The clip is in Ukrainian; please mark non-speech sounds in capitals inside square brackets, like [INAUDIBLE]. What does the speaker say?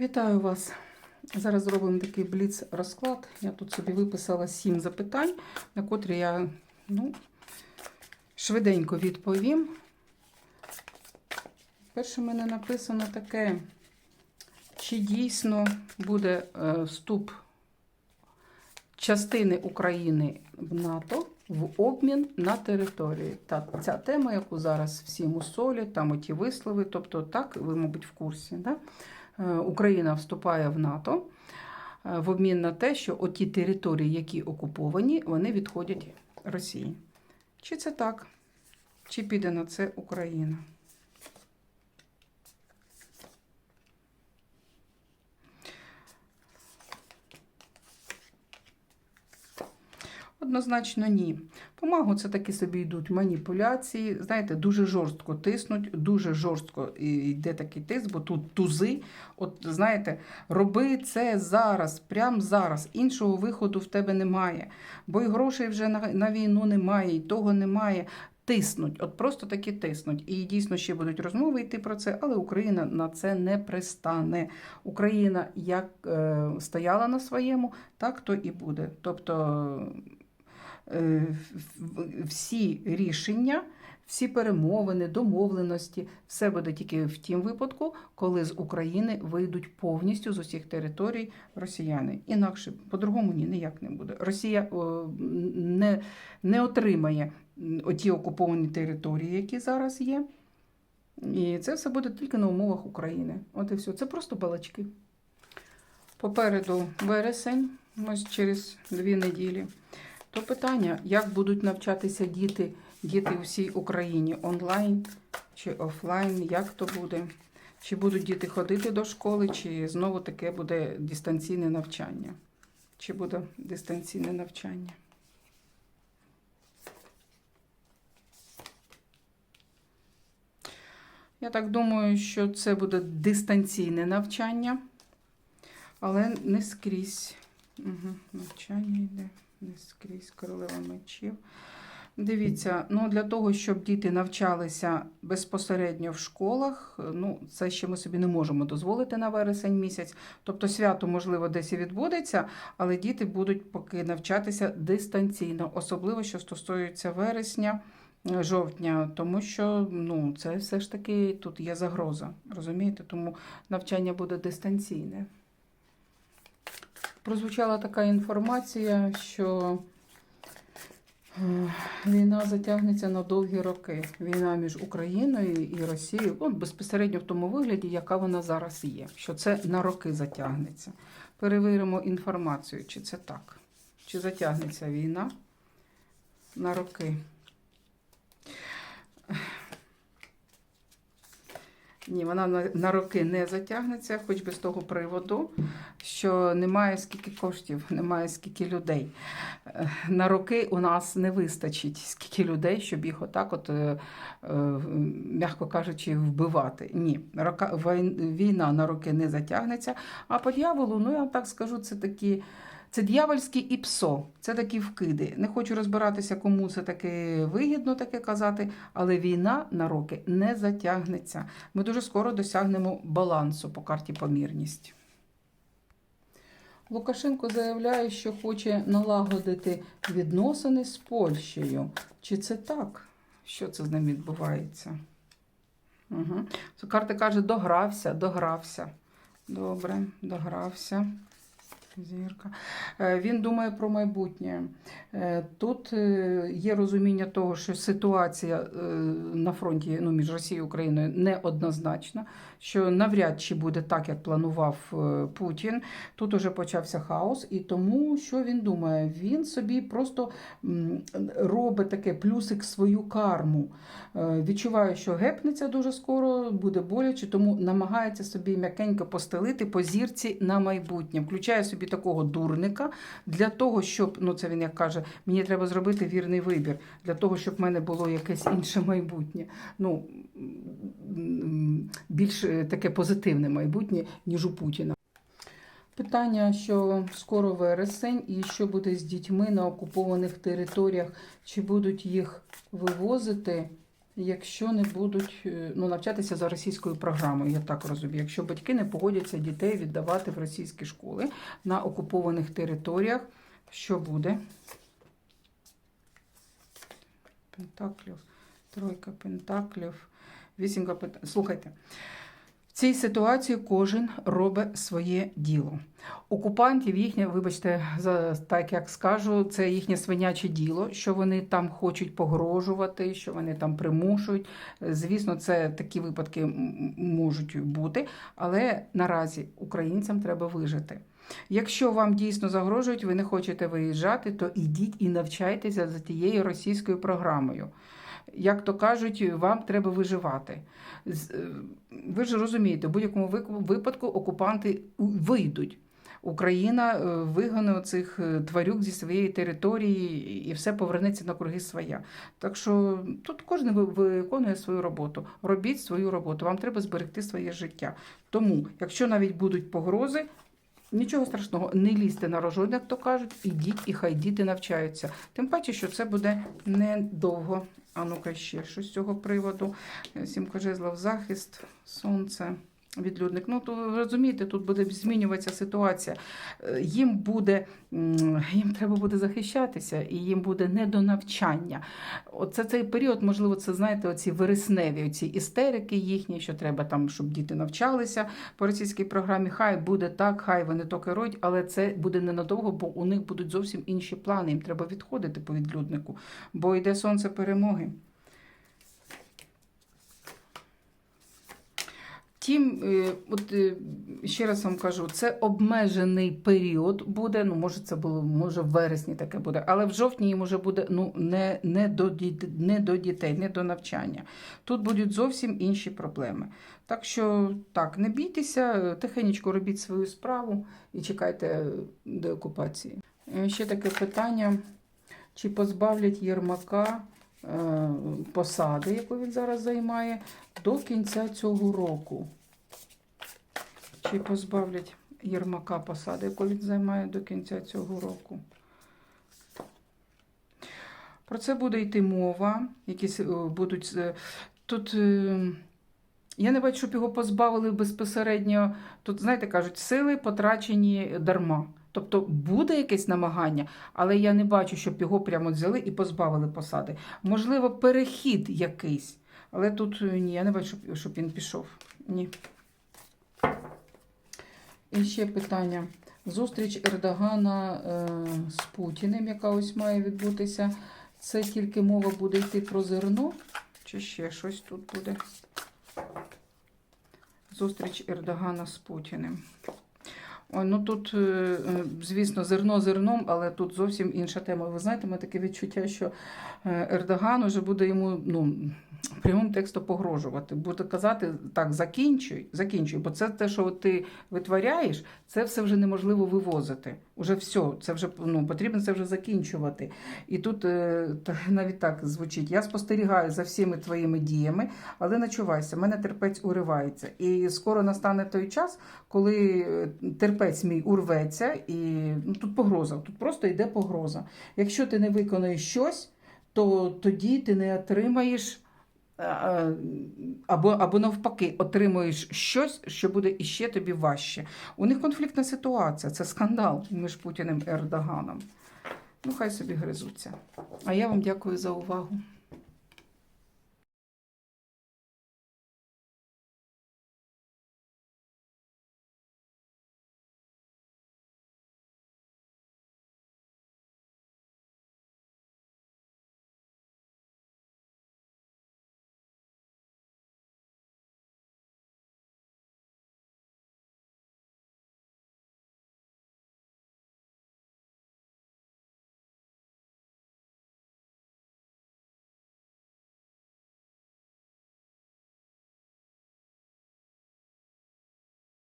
Вітаю вас. Зараз зробимо такий бліц-розклад. Я тут собі виписала сім запитань, на котрі я ну, швиденько відповім. Перше в мене написано таке, чи дійсно буде е, вступ частини України в НАТО в обмін на території. Та ця тема, яку зараз всі мусолять, там оті вислови, тобто так, ви, мабуть, в курсі. Да? Е, Україна вступає в НАТО е, в обмін на те, що оті території, які окуповані, вони відходять Росії. Чи це так? Чи піде на це Україна? Однозначно ні. Помагу це таки собі йдуть маніпуляції. Знаєте, дуже жорстко тиснуть, дуже жорстко йде такий тиск, бо тут тузи. От знаєте, роби це зараз, прямо зараз. Іншого виходу в тебе немає. Бо і грошей вже на, на війну немає, і того немає. Тиснуть, от просто таки тиснуть. І дійсно ще будуть розмови йти про це, але Україна на це не пристане. Україна як е, стояла на своєму, так то і буде. Тобто всі рішення, всі перемовини, домовленості, все буде тільки в тім випадку, коли з України вийдуть повністю з усіх територій росіяни. Інакше по-другому ні, ніяк не буде. Росія не, не отримає оті окуповані території, які зараз є. І це все буде тільки на умовах України. От і все. Це просто балачки. Попереду вересень, ось через дві неділі. То питання, як будуть навчатися діти, діти у всій Україні онлайн чи офлайн, як то буде? Чи будуть діти ходити до школи, чи знову таке буде дистанційне навчання? Чи буде дистанційне навчання? Я так думаю, що це буде дистанційне навчання, але не скрізь. Угу, навчання йде, не скрізь королева мечів. Дивіться, ну для того, щоб діти навчалися безпосередньо в школах, ну це ще ми собі не можемо дозволити на вересень місяць. Тобто свято, можливо, десь і відбудеться, але діти будуть поки навчатися дистанційно, особливо що стосується вересня жовтня, тому що ну, це все ж таки тут є загроза. Розумієте? Тому навчання буде дистанційне. Прозвучала така інформація, що е, війна затягнеться на довгі роки. Війна між Україною і Росією, от безпосередньо в тому вигляді, яка вона зараз є. Що це на роки затягнеться. Перевіримо інформацію, чи це так. Чи затягнеться війна на роки. Ні, вона на, на роки не затягнеться, хоч би з того приводу, що немає скільки коштів, [LAUGHS] немає скільки людей. Е, На роки у нас не вистачить скільки людей, щоб їх отак, от, е, е, м'яко кажучи, вбивати. Ні, війна на роки не затягнеться. А по дьяволу, ну я так скажу, це такі. Це дьявольське і псо, це такі вкиди. Не хочу розбиратися, кому це таке вигідно таке казати, але війна на роки не затягнеться. Ми дуже скоро досягнемо балансу по карті помірність. Лукашенко заявляє, що хоче налагодити відносини з Польщею. Чи це так? Що це з ним відбувається? Угу. Карта каже, догрався, догрався. Добре, догрався. Зірка. Е, Він думає про майбутнє. Е, Тут е, є розуміння того, що ситуація на фронті ну, між Росією і Україною неоднозначна, що навряд чи буде так, як планував Путін. Тут уже почався хаос, і тому що він думає? Він собі просто робить таке плюсик свою карму. Відчуває, що гепнеться дуже скоро, буде боляче, тому намагається собі м'якенько постелити по зірці на майбутнє. Включає собі такого дурника для того, щоб, ну це він як каже, мені треба зробити вірний вибір, для того, щоб в мене було якесь інше майбутнє. Ну, більш е, таке позитивне майбутнє, ніж у Путіна. Питання, що скоро вересень, і що буде з дітьми на окупованих територіях, чи будуть їх вивозити якщо не будуть е, ну, навчатися за російською програмою, я так розумію, якщо батьки не погодяться дітей віддавати в російські школи на окупованих територіях, що буде? Пентаклів, тройка пентаклів, вісімка пентаклів. Слухайте. Цій ситуації кожен робить своє діло. Окупантів їхнє, вибачте, за так як скажу, це їхнє свиняче діло, що вони там хочуть погрожувати, що вони там примушують. Звісно, це такі випадки можуть бути, але наразі українцям треба вижити. Якщо вам дійсно загрожують, ви не хочете виїжджати, то ідіть і навчайтеся за тією російською програмою. Як то кажуть, вам треба виживати. Е, Ви ж розумієте, в будь-якому випадку окупанти вийдуть. Україна е, вигоне цих тварюк зі своєї території і все повернеться на круги своя. Так що тут кожен ви- виконує свою роботу. Робіть свою роботу. Вам треба зберегти своє життя. Тому, якщо навіть будуть погрози, нічого страшного, не лізьте на рожон, як то кажуть, ідіть і хай діти навчаються. Тим паче, що це буде недовго. А ну-ка ще щось з цього приводу. Сімка жезлов, захист, сонце. Відлюдник. Ну, то розумієте, тут буде змінюватися ситуація. Е, Їм буде, їм треба буде захищатися, і їм буде не до навчання. Оце цей період, можливо, це знаєте, оці вересневі, оці істерики їхні, що треба там, щоб діти навчалися по російській програмі. Хай буде так, хай вони то керують, але це буде ненадовго, бо у них будуть зовсім інші плани. Їм треба відходити по відлюднику, бо йде сонце перемоги. Тім, е, от е, ще раз вам кажу, це обмежений період буде. Ну, може, це було, може, в вересні таке буде, але в жовтні їм уже буде ну, не, не, до, не до дітей, не до навчання. Тут будуть зовсім інші проблеми. Так що так, не бійтеся, тихенечко робіть свою справу і чекайте деокупації. Е, Ще таке питання: чи позбавлять Єрмака посади, яку він зараз займає, до кінця цього року? Чи позбавлять Єрмака посади, яку він займає до кінця цього року? Про це буде йти мова. Якісь е, будуть. е, Тут. е, Я не бачу, щоб його позбавили безпосередньо. Тут, знаєте, кажуть, сили потрачені дарма. Тобто буде якесь намагання, але я не бачу, щоб його прямо взяли і позбавили посади. Можливо, перехід якийсь. Але тут е, ні, я не бачу, щоб- він пішов. Ні. І ще питання. Зустріч Ердогана е, з Путіним, яка ось має відбутися. Це тільки мова буде йти про зерно, чи ще щось тут буде? Зустріч Ердогана з Путіним. Ой, ну тут, е, е, звісно, зерно зерном, але тут зовсім інша тема. Ви знаєте, ми таке відчуття, що е, Ердоган уже буде йому ну, прямим текстом погрожувати. Буде казати, так, закінчуй, закінчуй, бо це те, що ти витворяєш, це все вже неможливо вивозити. Уже все, це вже ну, потрібно це вже закінчувати. І тут е, навіть так звучить: я спостерігаю за всіми твоїми діями, але начувайся, мене терпець уривається. І скоро настане той час, коли е, терпець мій урветься, і ну, тут погроза, тут просто йде погроза. Якщо ти не виконаєш щось, то тоді ти не отримаєш. Е, Або, або навпаки, отримуєш щось, що буде іще тобі важче. У них конфліктна ситуація, це скандал між Путіним і Ердоганом. Ну, хай собі гризуться. А я вам дякую за увагу.